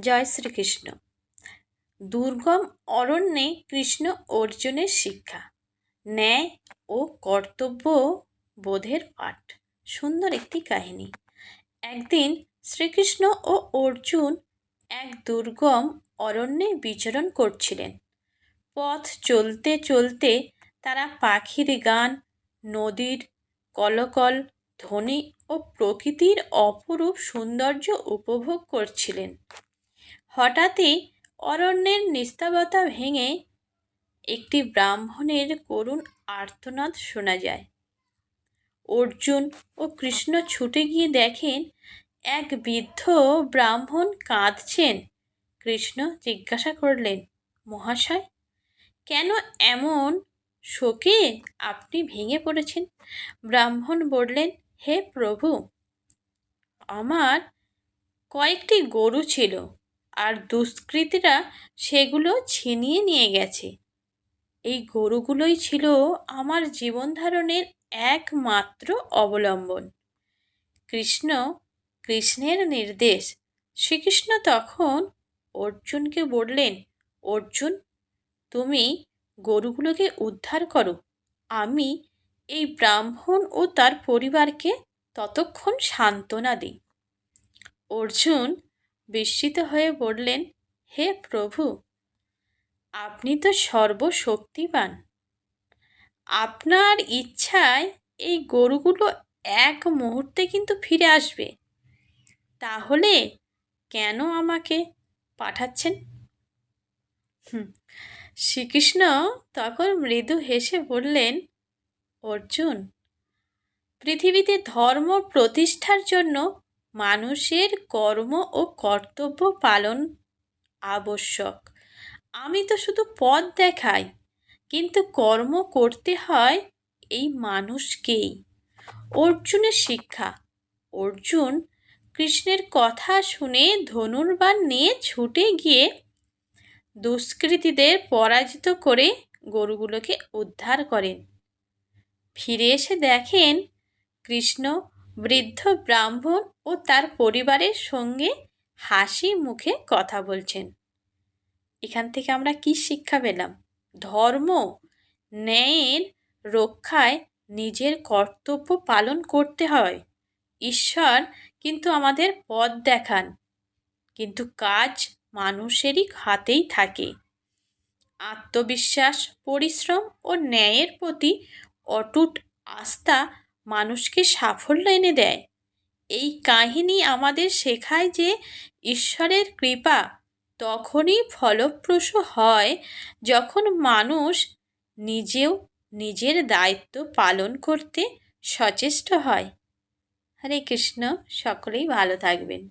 জয় শ্রীকৃষ্ণ। দুর্গম অরণ্যে কৃষ্ণ অর্জুনের শিক্ষা। ন্যায় ও কর্তব্য বোধের পাঠ। সুন্দর একটি কাহিনী। একদিন শ্রীকৃষ্ণ ও অর্জুন এক দুর্গম অরণ্যে বিচরণ করছিলেন। পথ চলতে চলতে তারা পাখির গান, নদীর কলকল, ধ্বনি ও প্রকৃতির অপরূপ সৌন্দর্য উপভোগ করছিলেন। হঠাৎই অরণ্যের নিস্তাবতা ভেঙে একটি ব্রাহ্মণের করুণ আর্তনাদ শোনা যায়। অর্জুন ও কৃষ্ণ ছুটে গিয়ে দেখেন, এক বৃদ্ধ ব্রাহ্মণ কাঁদছেন। কৃষ্ণ জিজ্ঞাসা করলেন, মহাশয়, কেন এমন? শোকে আপনি ভেঙে পড়েছেন? ব্রাহ্মণ বললেন, হে প্রভু, আমার কয়েকটি গরু ছিল। আর দুষ্কৃতীরা সেগুলো ছিনিয়ে নিয়ে গেছে। এই গরুগুলোই ছিল আমার জীবন ধারণের একমাত্র অবলম্বন। কৃষ্ণ, কৃষ্ণের নির্দেশ। শ্রীকৃষ্ণ তখন অর্জুনকে বললেন, অর্জুন, তুমি গরুগুলোকে উদ্ধার করো। আমি এই ব্রাহ্মণ ও তার পরিবারকে ততক্ষণ সান্ত্বনা দিই। অর্জুন বিস্মিত হয়ে বললেন, হে প্রভু, আপনি তো সর্বশক্তিমান। আপনার ইচ্ছায় এই গরুগুলো এক মুহূর্তে কিন্তু ফিরে আসবে। তাহলে কেন আমাকে পাঠাচ্ছেন? শ্রীকৃষ্ণ তখন মৃদু হেসে বললেন, অর্জুন, পৃথিবীতে ধর্ম প্রতিষ্ঠার জন্য মানুষের কর্ম ও কর্তব্য পালন আবশ্যক। আমি তো শুধু পথ দেখাই, কিন্তু কর্ম করতে হয় এই মানুষকেই। অর্জুনের শিক্ষা। অর্জুন কৃষ্ণের কথা শুনে ধনুর্বাণ নিয়ে ছুটে গিয়ে দুষ্কৃতীদের পরাজিত করে গরুগুলোকে উদ্ধার করেন। ফিরে এসে দেখেন কৃষ্ণ বৃদ্ধ ব্রাহ্মণ ও তার পরিবারের সঙ্গে হাসি মুখে কথা বলছেন। এখান থেকে আমরা কি শিক্ষা পেলাম? ধর্ম, ন্যায়ের রক্ষায় নিজের কর্তব্য পালন করতে হয়। ঈশ্বর কিন্তু আমাদের পথ দেখান, কিন্তু কাজ মানুষেরই হাতেই থাকে। আত্মবিশ্বাস, পরিশ্রম ও ন্যায়ের প্রতি অটুট আস্থা মানুষকে সাফল্য এনে দেয়। এই কাহিনী আমাদের শেখায় যে ঈশ্বরের কৃপা তখনই ফলপ্রসূ হয় যখন মানুষ নিজেও নিজের দায়িত্ব পালন করতে সচেষ্ট হয়। হরে কৃষ্ণ, সকলেই ভালো থাকবেন।